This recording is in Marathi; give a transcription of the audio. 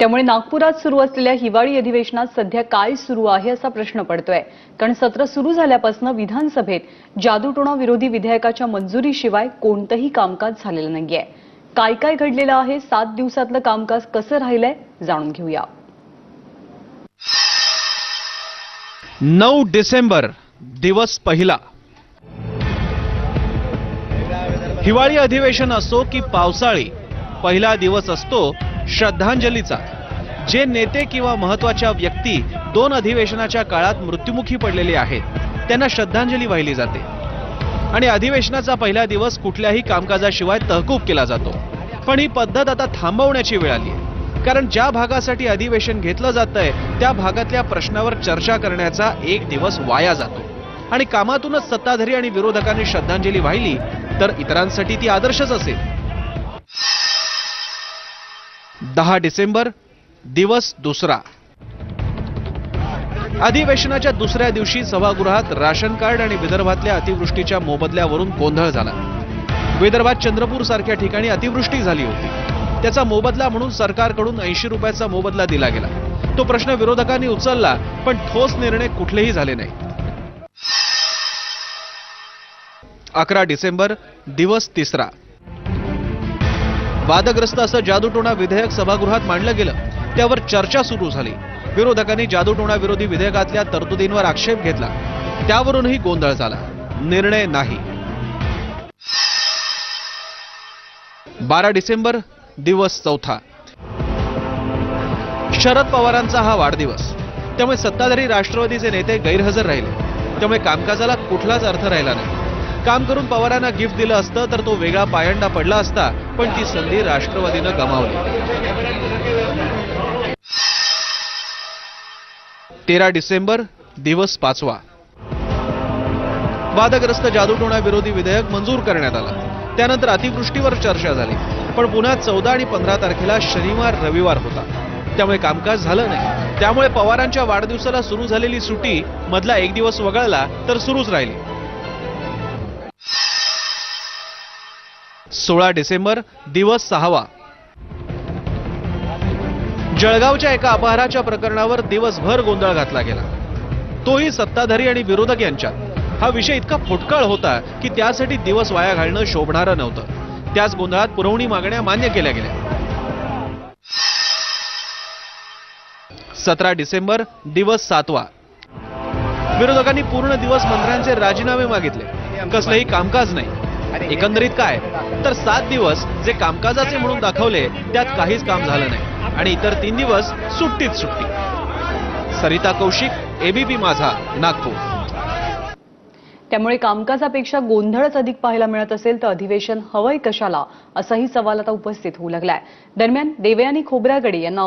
त्यामुळे नागपुरात सुरू असलेल्या हिवाळी अधिवेशनात सध्या काय सुरू आहे असा प्रश्न पडतोय. कारण सत्र सुरू झाल्यापासून विधानसभेत जादूटोणा विरोधी विधेयकाच्या मंजुरीशिवाय कोणतंही कामकाज झालेलं नाहीये. काय काय घडलेलं आहे सात दिवसातलं कामकाज कसं राहिलंय जाणून घेऊया. नऊ डिसेंबर दिवस पहिला. हिवाळी अधिवेशन असो की पावसाळी पहिला दिवस असतो श्रद्धांजलीचा. जे नेते किंवा महत्त्वाच्या व्यक्ती दोन अधिवेशनाच्या काळात मृत्युमुखी पडलेले आहेत त्यांना श्रद्धांजली वाहिली जाते. आणि अधिवेशनाचा पहिला दिवस कुठल्याही कामकाजाशिवाय तहकूब केला जातो. पण ही पद्धत आता थांबवण्याची वेळ आली आहे. कारण ज्या भागासाठी अधिवेशन घेतलं जातंय त्या भागातल्या प्रश्नावर चर्चा करण्याचा एक दिवस वाया जातो. आणि कामातूनच सत्ताधारी आणि विरोधकांनी श्रद्धांजली वाहिली तर इतरांसाठी ती आदर्शच असेल. दहा डिसेंबर दिवस दुसरा. अधिवेशनाच्या दुसऱ्या दिवशी सभागृहात राशन कार्ड आणि विदर्भातल्या अतिवृष्टीच्या मोबदल्यावरून गोंधळ झाला. विदर्भात चंद्रपूर सारख्या ठिकाणी अतिवृष्टी झाली होती. त्याचा मोबदला म्हणून सरकारकडून ऐंशी रुपयाचा मोबदला दिला गेला. तो प्रश्न विरोधकांनी उचलला पण ठोस निर्णय कुठलेही झाले नाही. अकरा डिसेंबर दिवस तिसरा. वादग्रस्त असं जादूटोणा विधेयक सभागृहात मांडलं गेलं. त्यावर चर्चा सुरू झाली. विरोधकांनी जादूटोणा विरोधी विधेयकातल्या तरतुदींवर आक्षेप घेतला. त्यावरूनही गोंधळ झाला. निर्णय नाही. बारा डिसेंबर दिवस चौथा. शरद पवारांचा हा वाढदिवस. त्यामुळे सत्ताधारी राष्ट्रवादीचे नेते गैरहजर राहिले. त्यामुळे कामकाजाला कुठलाच अर्थ राहिला नाही. काम करून पवारांना गिफ्ट दिलं असतं तर तो वेगळा पायंडा पडला असता पण ती संधी राष्ट्रवादीनं गमावली. तेरा डिसेंबर दिवस पाचवा. वादग्रस्त जादूटोणा विरोधी विधेयक मंजूर करण्यात आलं. त्यानंतर अतिवृष्टीवर चर्चा झाली. पण पुन्हा चौदा आणि पंधरा तारखेला शनिवार रविवार होता. त्यामुळे कामकाज झालं नाही. त्यामुळे पवारांच्या वाढदिवसाला सुरू झालेली सुटी मधला एक दिवस वगळला तर सुरूच राहिली. सोळा डिसेंबर दिवस सहावा. जळगावच्या एका अपहाराच्या प्रकरणावर दिवसभर गोंधळ घातला गेला. तोही सत्ताधारी आणि विरोधक यांच्यात. हा विषय इतका फुटकळ होता की त्यासाठी दिवस वाया घालणं शोभणारं नव्हतं. त्याच गोंधळात पुरवणी मागण्या मान्य केल्या गेल्या. सतरा डिसेंबर दिवस सातवा. विरोधकांनी पूर्ण दिवस मंत्र्यांचे राजीनामे मागितले. कसलंही कामकाज नाही. एकंदरीत काय? तर सात दिवस जे कामकाजाचे म्हणून दाखवले त्यात काहीच काम झालं नाही. आणि इतर तीन दिवस सुट्टीत सुट्टी. सरिता कौशिक एबीपी माझा नागपूर. त्यामुळे कामकाजापेक्षा गोंधळच अधिक पाहायला मिळत असेल तर अधिवेशन हवंय कशाला असाही सवाल आता उपस्थित होऊ लागलाय. दरम्यान देवयानी खोब्रागडे यांना